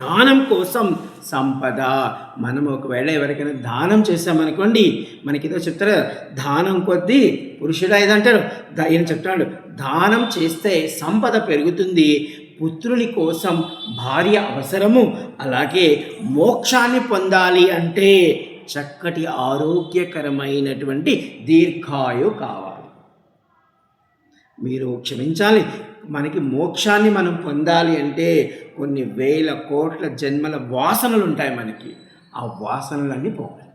దానం కోసం సంపద. మనం ఒకవేళ ఎవరికైనా దానం చేసామనుకోండి మనకి ఏదో చెప్తారు దానం కొద్దీ పురుషుడు ఏదంటారు ఈయన చెప్తున్నాడు దానం చేస్తే సంపద పెరుగుతుంది పుత్రుని కోసం భార్య అవసరము అలాగే మోక్షాన్ని పొందాలి అంటే చక్కటి ఆరోగ్యకరమైనటువంటి దీర్ఘాయు కావాలి. మీరు క్షమించాలి మనకి మోక్షాన్ని మనం పొందాలి అంటే కొన్ని వేల కోట్ల జన్మల వాసనలు ఉంటాయి మనకి. ఆ వాసనలన్నీ పోవాలి.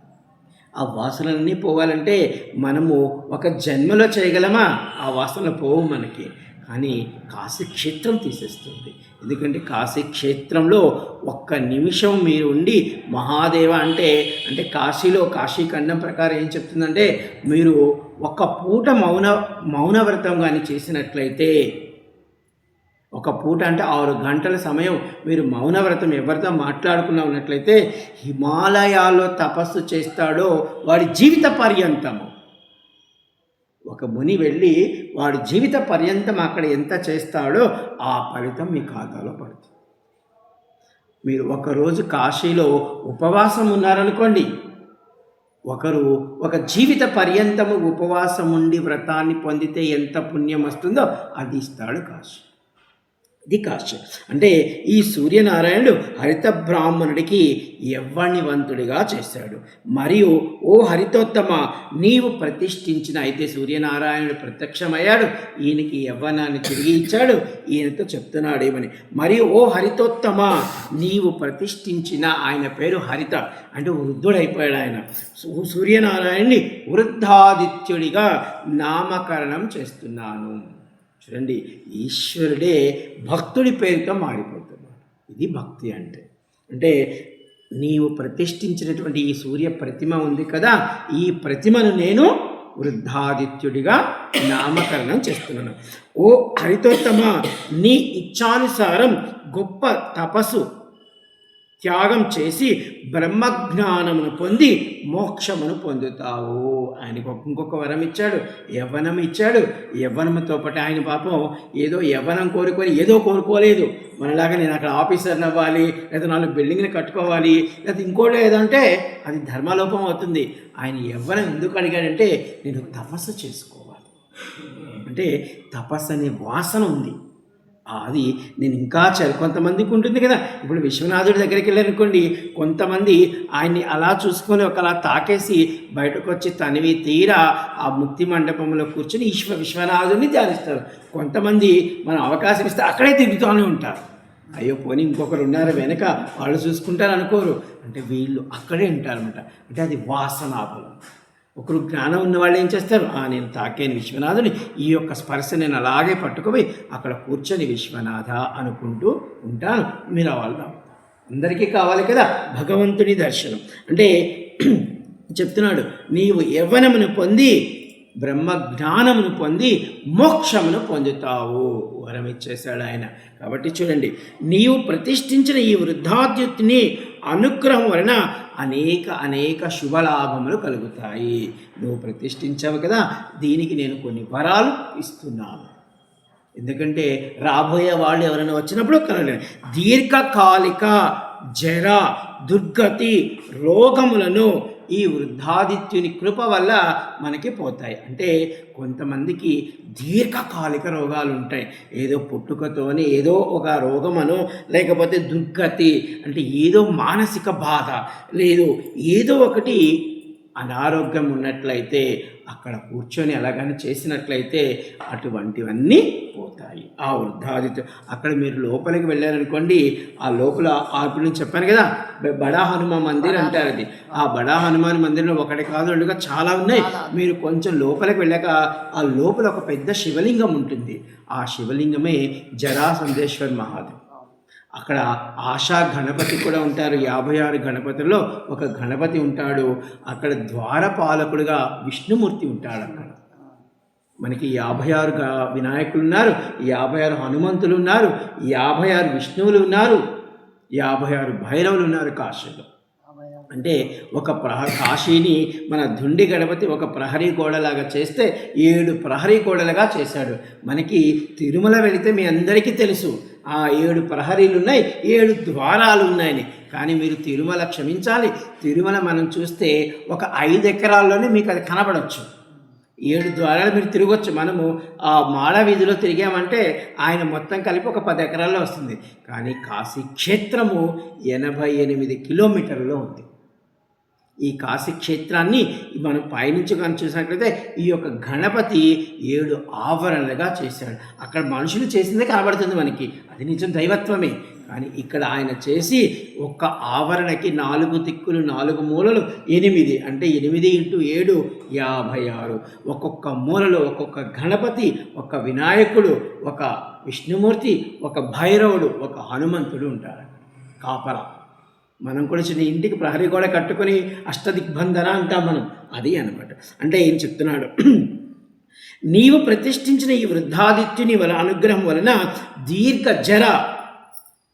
ఆ వాసనలన్నీ పోవాలంటే మనము ఒక జన్మలో చేయగలమా? ఆ వాసనలు పోవు మనకి. కానీ కాశీ క్షేత్రం తీసేస్తుంది. ఎందుకంటే కాశీ క్షేత్రంలో ఒక్క నిమిషం మీరు ఉండి మహాదేవ అంటే అంటే కాశీలో కాశీఖండం ప్రకారం ఏం చెప్తుందంటే మీరు ఒక పూట మౌన మౌనవ్రతం కానీ చేసినట్లయితే ఒక పూట అంటే ఆరు గంటల సమయం మీరు మౌన వ్రతం ఎవరితో మాట్లాడుకున్నా ఉన్నట్లయితే హిమాలయాల్లో తపస్సు చేస్తాడో వాడి జీవిత పర్యంతము. ఒక ముని వెళ్ళి వాడి జీవిత పర్యంతం అక్కడ ఎంత చేస్తాడో ఆ ఫలితం మీ ఖాతాలో పడుతుంది. మీరు ఒకరోజు కాశీలో ఉపవాసం ఉన్నారనుకోండి ఒకరు ఒక జీవిత పర్యంతము ఉపవాసం ఉండి వ్రతాన్ని పొందితే ఎంత పుణ్యం వస్తుందో అది ఇస్తాడు కాశీ. ఇది కాశ్య అంటే ఈ సూర్యనారాయణుడు హరిత బ్రాహ్మణుడికి యవ్వణివంతుడిగా చేశాడు. మరియు ఓ హరితోత్తమ నీవు ప్రతిష్ఠించిన అయితే సూర్యనారాయణుడు ప్రత్యక్షమయ్యాడు. ఈయనకి యవ్వనాన్ని తిరిగి ఇచ్చాడు. ఈయనతో చెప్తున్నాడేమని. మరియు ఓ హరితోత్తమ నీవు ప్రతిష్ఠించిన ఆయన పేరు హరిత. అంటే వృద్ధుడైపోయాడు ఆయన. సూ- సూర్యనారాయణుని వృద్ధాదిత్యుడిగా నామకరణం చేస్తున్నాను. చూడండి ఈశ్వరుడే భక్తుడి పేరుతో మారిపోతున్నాడు. ఇది భక్తి అంటే. అంటే నీవు ప్రతిష్ఠించినటువంటి ఈ సూర్య ప్రతిమ ఉంది కదా ఈ ప్రతిమను నేను వృద్ధాదిత్యుడిగా నామకరణం చేస్తున్నాను. ఓ హరితోత్తమ నీ ఇచ్చానుసారం గొప్ప తపస్సు త్యాగం చేసి బ్రహ్మజ్ఞానమును పొంది మోక్షమును పొందుతావు ఆయనకు ఇంకొక వరం ఇచ్చాడు. యవ్వనం ఇచ్చాడు. యవ్వనంతో పాటు ఆయన పాపం ఏదో యవ్వనం కోరుకొని ఏదో కోరుకోలేదు. మనలాగా నేను అక్కడ ఆఫీసర్ని అవ్వాలి లేదా నాలుగు బిల్డింగ్ని కట్టుకోవాలి లేదా ఇంకోటి ఏదంటే అది ధర్మలోపం అవుతుంది. ఆయన యవ్వనం ఎందుకు అడిగాడంటే నేను తపస్సు చేసుకోవాలి. అంటే తపస్సు అనే వాసన ఉంది. అది నేను ఇంకా చ కొంతమందికి ఉంటుంది కదా. ఇప్పుడు విశ్వనాథుడి దగ్గరికి వెళ్ళారనుకోండి కొంతమంది ఆయన్ని అలా చూసుకొని ఒకలా తాకేసి బయటకు వచ్చి తనివి తీరా ఆ ముక్తి మండపంలో కూర్చొని ఈశ్వ విశ్వనాథుడిని ధ్యానిస్తారు. కొంతమంది మనం అవకాశం ఇస్తే అక్కడే తిరుగుతూనే ఉంటారు. అయ్యో పోనీ ఇంకొకరు ఉన్నారు వెనక వాళ్ళు చూసుకుంటారు అనుకోరు అంటే వీళ్ళు అక్కడే ఉంటారనమాట అంటే అది వాసనాబలం ఒకరు జ్ఞానం ఉన్న వాళ్ళు ఏం చేస్తారు? ఆ నేను తాకేను విశ్వనాథుని. ఈ యొక్క స్పర్శ నేను అలాగే పట్టుకుపోయి అక్కడ కూర్చొని విశ్వనాథ అనుకుంటూ ఉంటాను. మీరు వాళ్ళు అందరికీ కావాలి కదా? భగవంతుని దర్శనం. అంటే చెప్తున్నాడు నీవు యవ్వనమును పొంది బ్రహ్మ జ్ఞానమును పొంది మోక్షమును పొందుతావు. వరం ఇచ్చేశాడు ఆయన. కాబట్టి చూడండి నీవు ప్రతిష్ఠించిన ఈ వృద్ధాద్యుత్ని అనుగ్రహం వలన అనేక అనేక శుభలాభములు కలుగుతాయి. నువ్వు ప్రతిష్ఠించావు కదా దీనికి నేను కొన్ని వరాలు ఇస్తున్నాను. ఎందుకంటే రాబోయే వాళ్ళు ఎవరైనా వచ్చినప్పుడు కలగలేదు దీర్ఘకాలిక జర దుర్గతి రోగములను ఈ వృద్ధాదిత్యుని కృప వల్ల మనకి పోతాయి. అంటే కొంతమందికి దీర్ఘకాలిక రోగాలు ఉంటాయి ఏదో పుట్టుకతోనే ఏదో ఒక రోగమనో లేకపోతే దుర్గతి అంటే ఏదో మానసిక బాధ లేదు ఏదో ఒకటి అనారోగ్యం ఉన్నట్లయితే అక్కడ కూర్చొని అలాగని చేసినట్లయితే అటువంటివన్నీ పోతాయి. ఆ వృద్ధాదిత్య. అక్కడ మీరు లోపలికి వెళ్ళారనుకోండి ఆ లోపల ఆ ఇప్పుడు నేను చెప్పాను కదా బడా హనుమాన్ మందిర్ అంటారు అది. ఆ బడా హనుమాన్ మందిరంలో ఒకటి కాదు రెండుగా చాలా ఉన్నాయి. మీరు కొంచెం లోపలికి వెళ్ళాక ఆ లోపల ఒక పెద్ద శివలింగం ఉంటుంది. ఆ శివలింగమే జరాసందేశ్వర్ మహాదేవ్. అక్కడ ఆశా గణపతి కూడా ఉంటారు. యాభై ఆరు గణపతిలో ఒక గణపతి ఉంటాడు. అక్కడ ద్వారపాలకుడుగా విష్ణుమూర్తి ఉంటాడు అక్కడ. మనకి యాభై ఆరు వినాయకులు ఉన్నారు. యాభై ఆరు హనుమంతులు ఉన్నారు. యాభై ఆరు విష్ణువులు ఉన్నారు. యాభై ఆరు భైరవులు ఉన్నారు కాశీలో. అంటే ఒక ప్రహ కాశీని మన దుండి గణపతి ఒక ప్రహరీ గోడలాగా చేస్తే ఏడు ప్రహరీ గోడలుగా చేశాడు. మనకి తిరుమల వెళితే మీ అందరికీ తెలుసు. ఆ ఏడు ప్రహరీలు ఉన్నాయి ఏడు ద్వారాలు ఉన్నాయని. కానీ మీరు తిరుమల క్షమించాలి. తిరుమల మనం చూస్తే ఒక ఐదు ఎకరాల్లోనే మీకు అది కనబడవచ్చు ఏడు ద్వారాలు మీరు తిరగొచ్చు. మనము ఆ మాడ వీధిలో తిరిగామంటే ఆయన మొత్తం కలిపి ఒక పది ఎకరాల్లో వస్తుంది. కానీ కాశీ క్షేత్రము ఎనభై ఎనిమిది కిలోమీటర్లో ఉంది. ఈ కాశీ క్షేత్రాన్ని మనం పయనించి కానీ చూసినట్లయితే ఈ యొక్క గణపతి ఏడు ఆవరణలుగా చేశాడు. అక్కడ మనుషులు చేసిందే కనబడుతుంది మనకి. అది నిజం దైవత్వమే. కానీ ఇక్కడ ఆయన చేసి ఒక్క ఆవరణకి నాలుగు దిక్కులు నాలుగు మూలలు ఎనిమిది అంటే ఎనిమిది ఇంటూ ఏడు యాభై ఆరు. ఒక్కొక్క మూలలో ఒక్కొక్క గణపతి ఒక వినాయకుడు ఒక విష్ణుమూర్తి ఒక భైరవుడు ఒక హనుమంతుడు ఉంటారు. కాపలా. మనం కూడా చిన్న ఇంటికి ప్రహరీ గోడ కట్టుకొని అష్టదిగ్బంధన అంటాం మనం. అది అనమాట. అంటే ఏం చెప్తున్నాడు? నీవు ప్రతిష్ఠించిన ఈ వృద్ధాదిత్యుని వల అనుగ్రహం వలన దీర్ఘ జర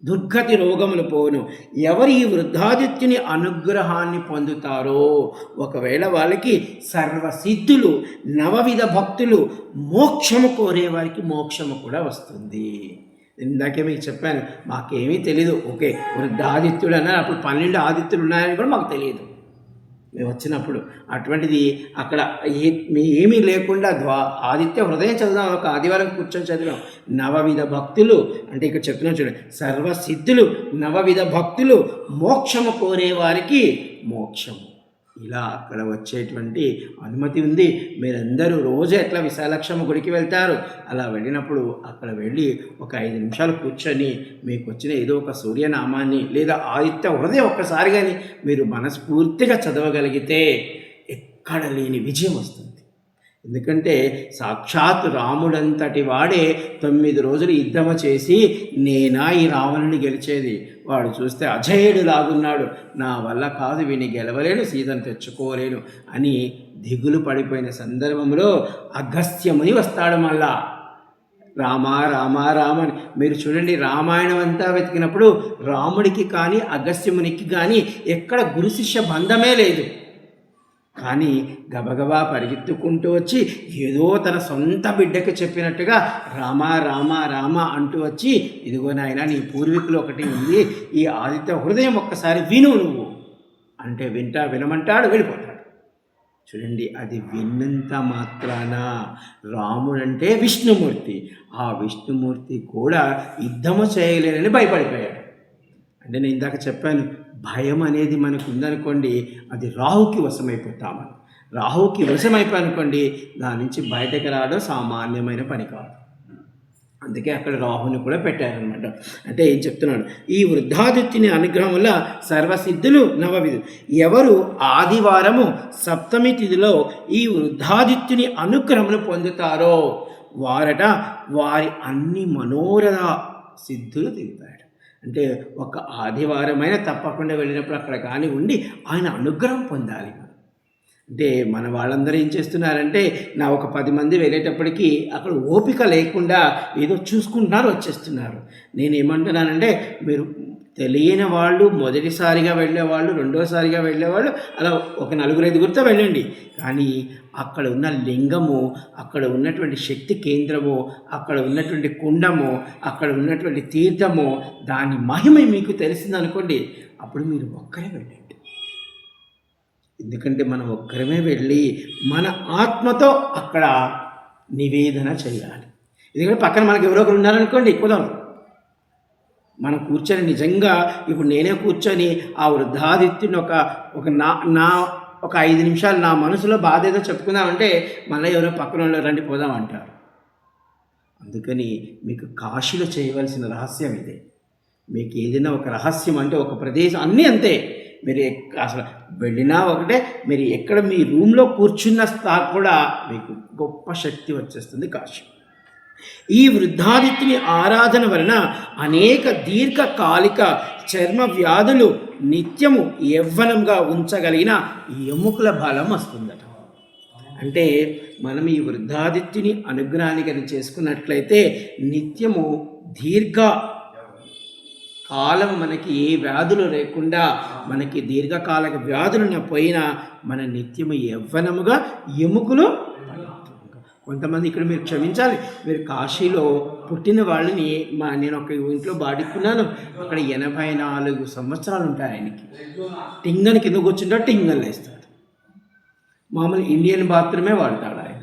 దుర్గతి రోగములు పోను ఎవరు ఈ వృద్ధాదిత్యుని అనుగ్రహాన్ని పొందుతారో? ఒకవేళ వాళ్ళకి సర్వసిద్ధులు నవవిధ భక్తులు మోక్షము కోరే వారికి మోక్షము కూడా వస్తుంది. ఇందాకే మీకు చెప్పాను మాకేమీ తెలియదు ఓకే వృద్ధాదిత్యుడు అన్నారు అప్పుడు పన్నెండు ఆదిత్యులు ఉన్నాయని కూడా మాకు తెలియదు మేము వచ్చినప్పుడు అటువంటిది అక్కడ ఏ ఏమీ లేకుండా ద్వా ఆదిత్య హృదయం చదివాం ఒక ఆదివారం కూర్చొని చదివాం నవవిధ భక్తులు అంటే ఇక్కడ చెప్తున్నాం చూడండి సర్వసిద్ధులు నవవిధ భక్తులు మోక్షము కోరే వారికి మోక్షము. ఇలా అక్కడ వచ్చేటువంటి అనుమతి ఉంది. మీరందరూ రోజు ఎట్లా విశాలక్షమ్మ గుడికి వెళ్తారు? అలా వెళ్ళినప్పుడు అక్కడ వెళ్ళి ఒక ఐదు నిమిషాలు కూర్చొని మీకు వచ్చిన ఏదో ఒక సూర్యనామాన్ని లేదా ఆదిత్య హృదయం ఒక్కసారి కానీ మీరు మనస్ఫూర్తిగా చదవగలిగితే ఎక్కడ లేని విజయం వస్తుంది. ఎందుకంటే సాక్షాత్ రాముడంతటి వాడే తొమ్మిది రోజులు యుద్ధమ చేసి నేనా ఈ రావణుని గెలిచేది? వాడు చూస్తే అజయుడు లాగున్నాడు. నా వల్ల కాదు వీని గెలవలేను సీతను తెచ్చుకోలేను అని దిగులు పడిపోయిన సందర్భంలో అగస్త్యముని వస్తాడు మళ్ళా. రామ రామ రామ అని. మీరు చూడండి రామాయణం అంతా వెతికినప్పుడు రాముడికి కానీ అగస్త్యమునికి కానీ ఎక్కడ గురు శిష్య బంధమే లేదు. కానీ గబగబా పరిగెత్తుకుంటూ వచ్చి ఏదో తన సొంత బిడ్డకి చెప్పినట్టుగా రామ రామ రామ అంటూ వచ్చి ఇదిగో నాయన నీ పూర్వీకులు ఒకటి ఉంది ఈ ఆదిత్య హృదయం ఒక్కసారి విను నువ్వు. అంటే వింటా వినమంటాడు వెళ్ళిపోతాడు. చూడండి అది విన్నంత మాత్రాన రాముడంటే విష్ణుమూర్తి. ఆ విష్ణుమూర్తి కూడా యుద్ధము చేయలేనని భయపడిపోయాడు. అంటే నేను ఇందాక చెప్పాను భయం అనేది మనకు ఉందనుకోండి అది రాహుకి వశమైపోతామని. రాహుకి వశమైపోయి దాని నుంచి బయటకు రావడం సామాన్యమైన పని కాదు. అందుకే అక్కడ రాహుని కూడా పెట్టారనమాట అంటే ఏం చెప్తున్నాడు ఈ వృద్ధాదిత్యుని అనుగ్రహం వల్ల సర్వసిద్ధులు నవవిధులు ఎవరు ఆదివారము సప్తమి తిథిలో ఈ వృద్ధాదిత్యుని అనుగ్రహమును పొందుతారో వారట వారి అన్ని మనోరథ సిద్ధులు తిరుగుతారు అంటే ఒక ఆదివారమైన తప్పకుండా వెళ్ళినప్పుడు అక్కడ కానీ ఉండి ఆయన అనుగ్రహం పొందాలి అంటే మన వాళ్ళందరూ ఏం చేస్తున్నారంటే నా ఒక పది మంది వెళ్ళేటప్పటికీ అక్కడ ఓపిక లేకుండా ఏదో చూసుకుంటున్నారు వచ్చేస్తున్నారు. నేను ఏమంటున్నానంటే మీరు తెలియని వాళ్ళు మొదటిసారిగా వెళ్ళేవాళ్ళు రెండోసారిగా వెళ్ళేవాళ్ళు అలా ఒక నలుగురు ఐదుగురితో వెళ్ళండి. కానీ అక్కడ ఉన్న లింగము అక్కడ ఉన్నటువంటి శక్తి కేంద్రము అక్కడ ఉన్నటువంటి కుండము అక్కడ ఉన్నటువంటి తీర్థము దాని మహిమ మీకు తెలిసిందనుకోండి అప్పుడు మీరు ఒక్కరే వెళ్ళండి. ఎందుకంటే మనం ఒక్కరమే వెళ్ళి మన ఆత్మతో అక్కడ నివేదన చేయాలి. ఎందుకంటే పక్కన మనకి ఎవరో ఒకరు ఉన్నారనుకోండి కుదరదు. మనం కూర్చొని నిజంగా ఇప్పుడు నేనే కూర్చొని ఆ వృద్ధాదిత్యుని ఒక ఒక నా నా ఒక ఐదు నిమిషాలు నా మనసులో బాధ ఏదో చెప్పుకుందామంటే మళ్ళీ ఎవరో పక్కన వాళ్ళు రండి పోదాం అంటారు. అందుకని మీకు కాశీలో చేయవలసిన రహస్యం ఇదే. మీకు ఏదైనా ఒక రహస్యం అంటే ఒక ప్రదేశం అన్నీ అంతే. మీరు అసలు వెళ్ళినా ఒకటే మీరు ఎక్కడ మీ రూమ్లో కూర్చున్న స్థా కూడా మీకు గొప్ప శక్తి వచ్చేస్తుంది కాశీ ఈ వృద్ధాదిత్యుని ఆరాధన వలన అనేక దీర్ఘకాలిక చర్మ వ్యాధులు నిత్యము యవ్వనంగా ఉంచగలిగిన ఎముకల బలం వస్తుందట. అంటే మనం ఈ వృద్ధాదిత్యుని అనుగ్రహాన్ని కనుక చేసుకున్నట్లయితే నిత్యము దీర్ఘ కాలం మనకి ఏ వ్యాధులు లేకుండా మనకి దీర్ఘకాలిక వ్యాధులున్న పోయినా మన నిత్యము యవ్వనముగా ఎముకలు కొంతమంది ఇక్కడ మీరు క్షమించాలి. మీరు కాశీలో పుట్టిన వాళ్ళని మా నేను ఒక ఇంట్లో బాడుకున్నాను అక్కడ ఎనభై నాలుగు సంవత్సరాలు ఉంటాయి ఆయనకి. టింగన్ కింద కూర్చుంటే టింగన్ వేస్తాడు మామూలు ఇండియన్ బాత్రూమే వాడతాడు ఆయన.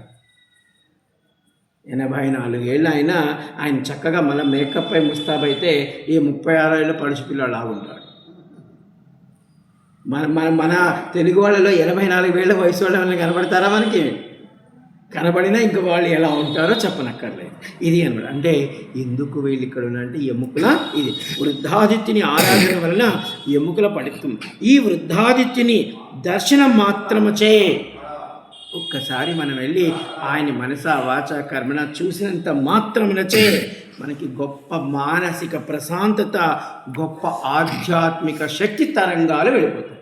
ఎనభై నాలుగేళ్ళు ఆయన ఆయన చక్కగా మళ్ళీ మేకప్ అయి అయితే ఈ ముప్పై ఆరు ఏళ్ళు పడుచు పిల్లలా ఉంటాడు. మన మన మన తెలుగు వాళ్ళలో ఎనభై నాలుగు వేళ్ళ వయసు వాళ్ళు వాళ్ళని కనబడతారా మనకి? కనబడినా ఇంక వాళ్ళు ఎలా ఉంటారో చెప్పనక్కర్లేదు. ఇది అనమాట. అంటే ఎందుకు వీళ్ళు ఇక్కడ ఉన్నారంటే ఎముకల ఇది. వృద్ధాదిత్యుని ఆరాధన వలన ఎముకల పడుతుంది. ఈ వృద్ధాదిత్యుని దర్శనం మాత్రమచే ఒక్కసారి మనం వెళ్ళి ఆయన మనస వాచ కర్మణ చూసినంత మాత్రమునచే మనకి గొప్ప మానసిక ప్రశాంతత గొప్ప ఆధ్యాత్మిక శక్తి తరంగాలు వెళ్ళిపోతాయి.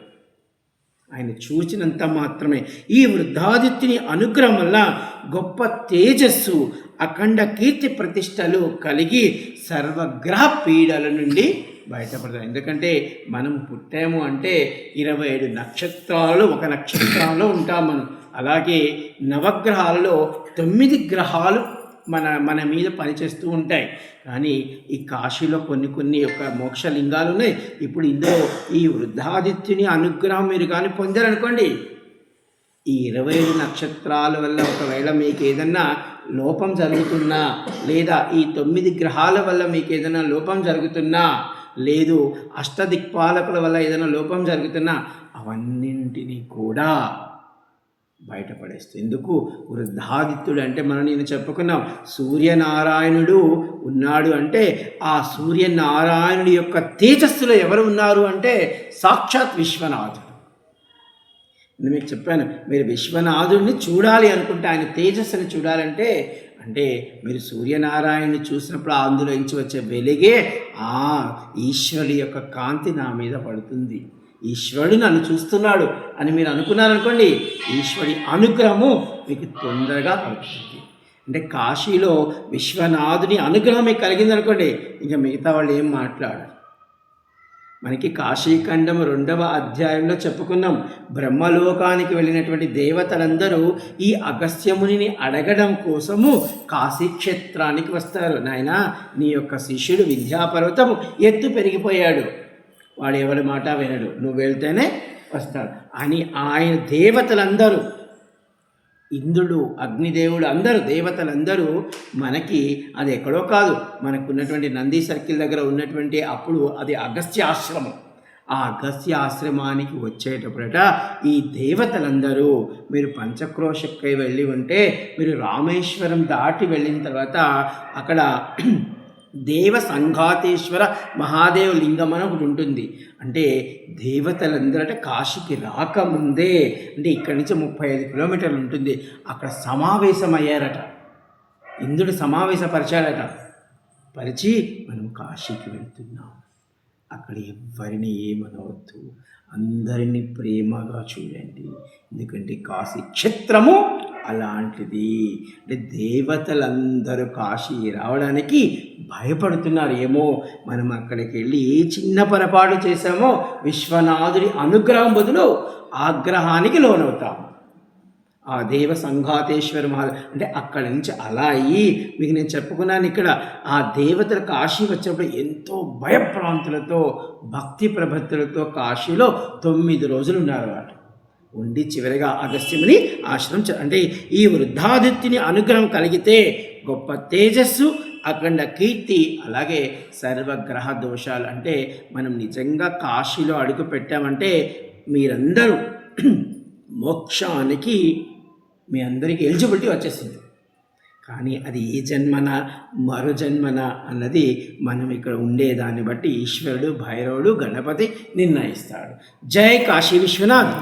ఆయన చూచినంత మాత్రమే. ఈ వృద్ధాదిత్యుని అనుగ్రహం వల్ల గొప్ప తేజస్సు అఖండ కీర్తి ప్రతిష్టలు కలిగి సర్వగ్రహ పీడల నుండి బయటపడతాం ఎందుకంటే మనం పుట్టాము అంటే ఇరవై ఏడు నక్షత్రాలు ఒక నక్షత్రంలో ఉంటాం మనం. అలాగే నవగ్రహాలలో తొమ్మిది గ్రహాలు మన మన మీద పనిచేస్తూ ఉంటాయి. కానీ ఈ కాశీలో కొన్ని కొన్ని యొక్క మోక్షలింగాలు ఉన్నాయి ఇప్పుడు ఇందులో ఈ వృద్ధాదిత్యుని అనుగ్రహం మీరు కానీ పొందారనుకోండి. ఈ ఇరవై ఐదు నక్షత్రాల వల్ల ఒకవేళ మీకు ఏదన్నా లోపం జరుగుతున్నా లేదా ఈ తొమ్మిది గ్రహాల వల్ల మీకు ఏదైనా లోపం జరుగుతున్నా లేదు అష్టదిక్పాలకుల వల్ల ఏదైనా లోపం జరుగుతున్నా అవన్నింటినీ కూడా బయటపడేస్తుంది. ఎందుకు? వృద్ధాదిత్యుడు అంటే మనం నేను చెప్పుకున్నాం. సూర్యనారాయణుడు ఉన్నాడు అంటే ఆ సూర్యనారాయణుడి యొక్క తేజస్సులో ఎవరు ఉన్నారు అంటే సాక్షాత్ విశ్వనాథుడు. నేను మీకు చెప్పాను మీరు విశ్వనాథుడిని చూడాలి అనుకుంటే ఆయన తేజస్సుని చూడాలంటే అంటే మీరు సూర్యనారాయణని చూసినప్పుడు అందులోంచి వచ్చే వెలిగే ఆ ఈశ్వరుడి యొక్క కాంతి నా మీద పడుతుంది. ఈశ్వరుడు నన్ను చూస్తున్నాడు అని మీరు అనుకున్నారనుకోండి ఈశ్వరి అనుగ్రహము మీకు తొందరగా పడుతుంది అంటే కాశీలో విశ్వనాథుని అనుగ్రహం మీకు కలిగిందనుకోండి ఇంకా మిగతా వాళ్ళు ఏం మాట్లాడరు. మనకి కాశీఖండం రెండవ అధ్యాయంలో చెప్పుకున్నాం బ్రహ్మలోకానికి వెళ్ళినటువంటి దేవతలందరూ ఈ అగస్త్యమునిని అడగడం కోసము కాశీక్షేత్రానికి వస్తారు. నాయన నీ యొక్క శిష్యుడు విద్యాపర్వతము ఎత్తు పెరిగిపోయాడు. వాడు ఎవరి మాట వినడు. నువ్వు వెళ్తేనే వస్తాడు. అని ఆయన దేవతలందరూ ఇంద్రుడు అగ్నిదేవుడు అందరూ దేవతలందరూ మనకి అది ఎక్కడో కాదు. మనకున్నటువంటి నంది సర్కిల్ దగ్గర ఉన్నటువంటి అప్పుడు అది అగస్త్య ఆశ్రమం. ఆ అగస్త్య ఆశ్రమానికి వచ్చేటప్పుడట ఈ దేవతలందరూ మీరు పంచక్రోశక్కై వెళ్ళి ఉంటే మీరు రామేశ్వరం దాటి వెళ్ళిన తర్వాత అక్కడ దేవ సంఘాతేశ్వర మహాదేవ లింగం అని ఒకటి ఉంటుంది. అంటే దేవతలందరూ అంటే కాశీకి రాకముందే అంటే ఇక్కడి నుంచి ముప్పై ఐదు కిలోమీటర్లు ఉంటుంది. అక్కడ సమావేశమయ్యారట. ఇంద్రుడు సమావేశపరిచాడట. పరిచి మనం కాశీకి వెళ్తున్నాం. అక్కడ ఎవ్వరిని ఏమనవద్దు. అందరినీ ప్రేమగా చూడండి. ఎందుకంటే కాశీ క్షేత్రము అలాంటిది. అంటే దేవతలందరూ కాశీ రావడానికి భయపడుతున్నారు ఏమో మనం అక్కడికి వెళ్ళి ఏ చిన్న పొరపాటు చేశామో విశ్వనాథుడి అనుగ్రహం బదులు ఆగ్రహానికి లోనవుతాము. ఆ దేవ సంఘాతేశ్వర మహా అంటే అక్కడి నుంచి అలా అయ్యి మీకు నేను చెప్పుకున్నాను ఇక్కడ ఆ దేవతలు కాశీ వచ్చినప్పుడు ఎంతో భయప్రాంతులతో భక్తి ప్రభక్తులతో కాశీలో తొమ్మిది రోజులు ఉన్నారు వాడు ఉండి చివరిగా అగస్త్యముని ఆశ్రమం అంటే ఈ వృద్ధాదిత్యుని అనుగ్రహం కలిగితే గొప్ప తేజస్సు అఖండ కీర్తి అలాగే సర్వగ్రహ దోషాలు. అంటే మనం నిజంగా కాశీలో అడుగు పెట్టామంటే మీరందరూ మోక్షానికి మీ అందరికీ ఎలిజిబిలిటీ వచ్చేసింది. కానీ అది ఏ జన్మన మరో జన్మన అన్నది మనం ఇక్కడ ఉండేదాన్ని బట్టి ఈశ్వరుడు భైరవుడు గణపతి నిర్ణయిస్తాడు. జై కాశీ విశ్వనాథ్!